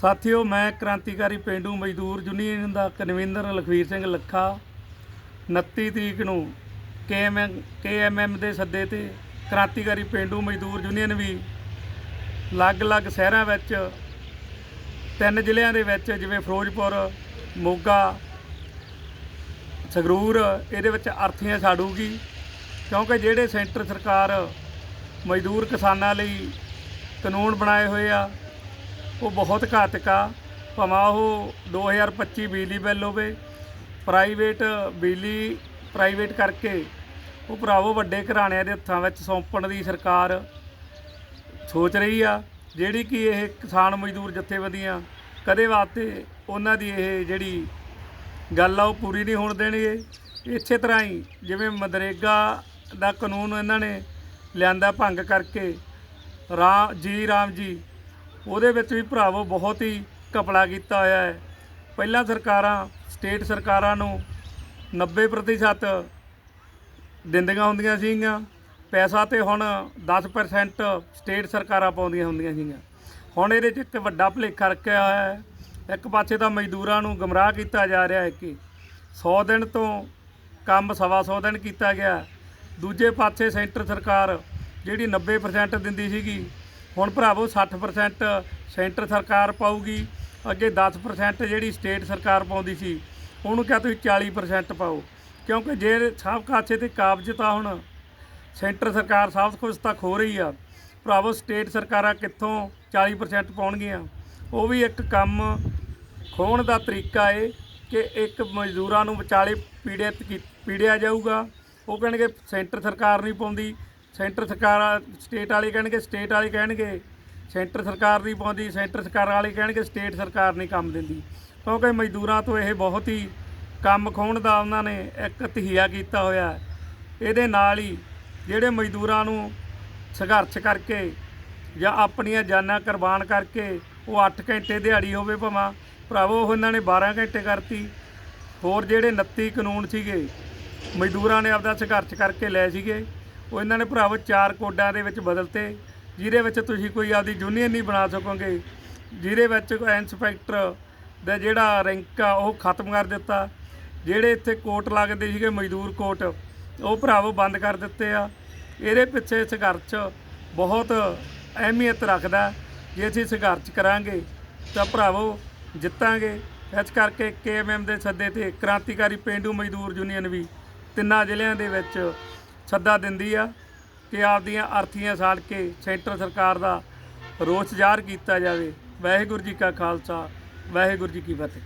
ਸਾਥੀਓ, ਮੈਂ ਕ੍ਰਾਂਤੀਕਾਰੀ ਪਿੰਡੂ ਮਜ਼ਦੂਰ ਯੂਨੀਅਨ ਦਾ ਕਨਵੀਨਰ ਲਖਵੀਰ ਸਿੰਘ ਲੱਖਾ। 29 ਤਰੀਕ ਨੂੰ ਕੇਐਮਐਮ ਕੇਐਮਐਮ ਦੇ ਸੱਦੇ ਤੇ ਕ੍ਰਾਂਤੀਕਾਰੀ ਪਿੰਡੂ ਮਜ਼ਦੂਰ ਯੂਨੀਅਨ ਵੀ ਅਲੱਗ-ਅਲੱਗ ਸ਼ਹਿਰਾਂ ਵਿੱਚ, ਤਿੰਨ ਜ਼ਿਲ੍ਹਿਆਂ ਦੇ ਵਿੱਚ, ਜਿਵੇਂ ਫਿਰੋਜ਼ਪੁਰ, ਮੋਗਾ, ਸੰਗਰੂਰ, ਇਹਦੇ ਵਿੱਚ ਅਰਥੀਆਂ ਛਾੜੂਗੀ। ਕਿਉਂਕਿ ਜਿਹੜੇ ਸੈਂਟਰ ਸਰਕਾਰ ਮਜ਼ਦੂਰ ਕਿਸਾਨਾਂ ਲਈ ਕਾਨੂੰਨ ਬਣਾਏ ਹੋਏ ਆ ਉਹ ਬਹੁਤ ਘਾਤਕ ਆ। ਭਾਵੇਂ ਉਹ 2025 ਬਿਜਲੀ ਬਿੱਲ ਹੋਵੇ ਪ੍ਰਾਈਵੇਟ ਬਿਜਲੀ ਪ੍ਰਾਈਵੇਟ ਕਰਕੇ ਉਹ ਭਰਾਵੋ ਵੱਡੇ ਘਰਾਣਿਆਂ ਦੇ ਹੱਥਾਂ ਵਿੱਚ ਸੌਂਪਣ ਦੀ ਸਰਕਾਰ ਸੋਚ ਰਹੀ ਆ, ਜਿਹੜੀ ਕਿ ਇਹ ਕਿਸਾਨ ਮਜ਼ਦੂਰ ਜਥੇਬੰਦੀਆਂ ਕਦੇ ਵਾਸਤੇ ਉਹਨਾਂ ਦੀ ਇਹ ਜਿਹੜੀ ਗੱਲ ਆ, ਉਹ ਪੂਰੀ ਨਹੀਂ ਹੋਣ ਦੇਣਗੇ ਇਸੇ ਤਰ੍ਹਾਂ ਹੀ ਜਿਵੇਂ ਮਦਰੇਗਾ ਦਾ ਕਾਨੂੰਨ ਇਹਨਾਂ ਨੇ ਲਿਆਂਦਾ ਭੰਗ ਕਰਕੇ ਰਾ ਜੀ ਰਾਮ ਜੀ ਉਹਦੇ ਵਿੱਚ ਵੀ ਭਰਾਵੋ ਬਹੁਤ ਹੀ ਕਪੜਾ ਕੀਤਾ ਹੋਇਆ ਹੈ। ਪਹਿਲਾਂ ਸਰਕਾਰਾਂ, ਸਟੇਟ ਸਰਕਾਰਾਂ ਨੂੰ 90% ਦਿੰਦੀਆਂ ਹੁੰਦੀਆਂ ਸੀਗੀਆਂ। ਪੈਸਾ ਤੇ ਹੁਣ 10% ਸਟੇਟ ਸਰਕਾਰਾਂ ਪਾਉਂਦੀਆਂ ਹੁੰਦੀਆਂ ਸੀਗੀਆਂ। ਹੁਣ ਇਹਦੇ 'ਚ ਇੱਕ ਵੱਡਾ ਭੁਲੇਖਾ ਰੱਖਿਆ ਹੋਇਆ ਹੈ। ਇੱਕ ਪਾਸੇ ਤਾਂ ਮਜ਼ਦੂਰਾਂ ਨੂੰ ਗਮਰਾਹ ਕੀਤਾ ਜਾ ਰਿਹਾ ਹੈ ਕਿ 100 ਦਿਨ ਤੋਂ ਕੰਮ ਸਵਾ ਸੌ ਦਿਨ ਕੀਤਾ ਗਿਆ। ਦੂਜੇ ਪਾਸੇ ਸੈਂਟਰ ਸਰਕਾਰ ਜਿਹੜੀ 90% ਦਿੰਦੀ ਸੀਗੀ ਹੁਣ ਭਰਾਵੋ 60% ਸੈਂਟਰ ਸਰਕਾਰ ਪਾਊਗੀ, ਅੱਗੇ 10% ਜਿਹੜੀ ਸਟੇਟ ਸਰਕਾਰ ਪਾਉਂਦੀ ਸੀ, ਉਹਨੂੰ ਕਿਹਾ ਤੁਸੀਂ 40% ਪਾਓ। ਕਿਉਂਕਿ ਜੇ ਸਭ ਕਾਸੇ ਤੇ ਕਾਬਜ ਤਾਂ ਹੁਣ ਸੈਂਟਰ ਸਰਕਾਰ ਸਭ ਕੁਝ ਤਾਂ ਖੋ ਰਹੀ ਆ। ਭਰਾਵੋ ਸਟੇਟ ਸਰਕਾਰਾਂ ਕਿੱਥੋਂ 40% ਪਾਉਣਗੀਆਂ? ਉਹ ਵੀ ਇੱਕ ਕੰਮ ਖੋਣ ਦਾ ਤਰੀਕਾ ਏ ਕਿ ਇੱਕ ਮਜ਼ਦੂਰਾਂ ਨੂੰ ਵਿਚਾਲੇ ਪੀੜਿਤ ਕੀ- ਪੀੜਿਆ ਜਾਊਗਾ। ਉਹ ਕਹਿਣਗੇ ਸੈਂਟਰ ਸਰਕਾਰ ਨਹੀਂ ਪਾਉਂਦੀ ਸੈਂਟਰ ਸਰਕਾਰ ਸਟੇਟ ਵਾਲੇ ਕਹਿਣਗੇ, ਸਟੇਟ ਵਾਲੇ ਕਹਿਣਗੇ। ਸੈਂਟਰ ਸਰਕਾਰ ਨਹੀਂ ਪਾਉਂਦੀ, ਸੈਂਟਰ ਸਰਕਾਰ ਵਾਲੇ ਕਹਿਣਗੇ, ਸਟੇਟ ਸਰਕਾਰ ਨਹੀਂ ਕੰਮ ਦਿੰਦੀ। ਕਿਉਂਕਿ ਮਜ਼ਦੂਰਾਂ ਤੋਂ ਇਹ ਬਹੁਤ ਹੀ ਕੰਮ ਖੋਣ ਦਾ ਉਹਨਾਂ ਨੇ ਇੱਕ ਤਹੀਆ ਕੀਤਾ ਹੋਇਆ। ਇਹਦੇ ਨਾਲ ਹੀ ਜਿਹੜੇ ਮਜ਼ਦੂਰਾਂ ਨੂੰ ਸੰਘਰਸ਼ ਕਰਕੇ ਜਾਂ ਆਪਣੀਆਂ ਜਾਨਾਂ ਕੁਰਬਾਨ ਕਰਕੇ ਉਹ 8 ਘੰਟੇ ਦਿਹਾੜੀ ਹੋਵੇ ਭਾਵੇਂ, ਭਰਾਵੋ, ਉਹ ਇਹਨਾਂ ਨੇ 12 ਘੰਟੇ ਕਰਤੀ। ਹੋਰ ਜਿਹੜੇ 29 ਕਾਨੂੰਨ ਸੀਗੇ, ਮਜ਼ਦੂਰਾਂ ਨੇ ਆਪਦਾ ਸੰਘਰਸ਼ ਕਰਕੇ ਲਏ ਸੀਗੇ। ਉਹ ਇਹਨਾਂ ਨੇ ਭਰਾਵੋ ਚਾਰ ਕੋਡਾਂ ਦੇ ਵਿੱਚ ਬਦਲਤੇ, ਜਿਹਦੇ ਵਿੱਚ ਤੁਸੀਂ ਕੋਈ ਆਪਦੀ ਯੂਨੀਅਨ ਨਹੀਂ ਬਣਾ ਸਕੋਗੇ। ਜਿਹਦੇ ਵਿੱਚ ਕੋਈ ਇੰਸਪੈਕਟਰ ਦਾ ਜਿਹੜਾ ਰੈਂਕ ਆ, ਉਹ ਖਤਮ ਕਰ ਦਿੱਤਾ। ਜਿਹੜੇ ਇੱਥੇ ਕੋਟ ਲੱਗਦੇ ਸੀਗੇ, ਮਜ਼ਦੂਰ ਕੋਟ ਉਹ ਭਰਾਵੋ ਬੰਦ ਕਰ ਦਿੱਤੇ ਆ। ਇਹਦੇ ਪਿੱਛੇ ਸੰਘਰਸ਼ ਬਹੁਤ ਅਹਿਮੀਅਤ ਰੱਖਦਾ, ਜੇ ਅਸੀਂ ਸੰਘਰਸ਼ ਕਰਾਂਗੇ, ਤਾਂ ਭਰਾਵੋ ਜਿੱਤਾਂਗੇ। ਇਸ ਕਰਕੇ ਕੇਐਮਐਮ ਦੇ ਸੱਦੇ ਤੇ ਕ੍ਰਾਂਤੀਕਾਰੀ ਪਿੰਡੂ ਮਜ਼ਦੂਰ ਯੂਨੀਅਨ ਵੀ ਤਿੰਨਾਂ ਜ਼ਿਲ੍ਹਿਆਂ ਦੇ ਵਿੱਚ ਸੱਦਾ ਦਿੰਦੀ ਆ ਕਿ ਆਪਦੀਆਂ ਅਰਥੀਆਂ ਸਾੜ ਕੇ ਸੈਂਟਰ ਸਰਕਾਰ ਦਾ ਰੋਸ ਜ਼ਾਹਰ ਕੀਤਾ ਜਾਵੇ। ਵਾਹਿਗੁਰੂ ਜੀ ਕਾ ਖਾਲਸਾ, ਵਾਹਿਗੁਰੂ ਜੀ ਕੀ ਫਤਿਹ।